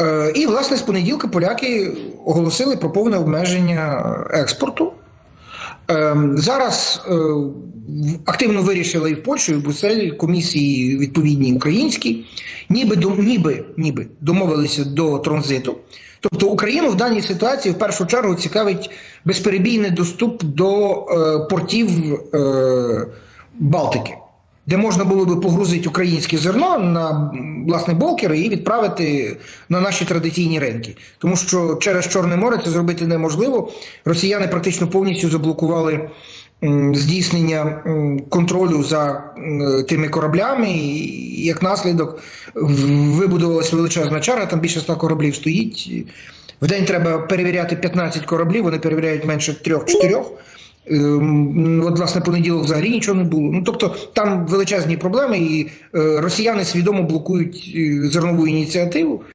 Е, І, власне, з понеділка поляки оголосили про повне обмеження експорту. Е, Зараз е, активно вирішили і в Польщі, і в Брюсселі комісії відповідні українські, ніби, ніби, ніби домовилися до транзиту. Тобто Україну в даній ситуації в першу чергу цікавить безперебійний доступ до портів Балтики, де можна було би погрузити українське зерно на власне болкери і відправити на наші традиційні ринки. Тому що через Чорне море це зробити неможливо. Росіяни практично повністю заблокували здійснення контролю за тими кораблями, і як наслідок вибудувалася величезна черга, там більше 100 кораблів стоїть. В день треба перевіряти 15 кораблів, вони перевіряють менше 3-4. Ем, От, власне, понеділок взагалі нічого не було. Ну тобто там величезні проблеми, і е, росіяни свідомо блокують е, зернову ініціативу.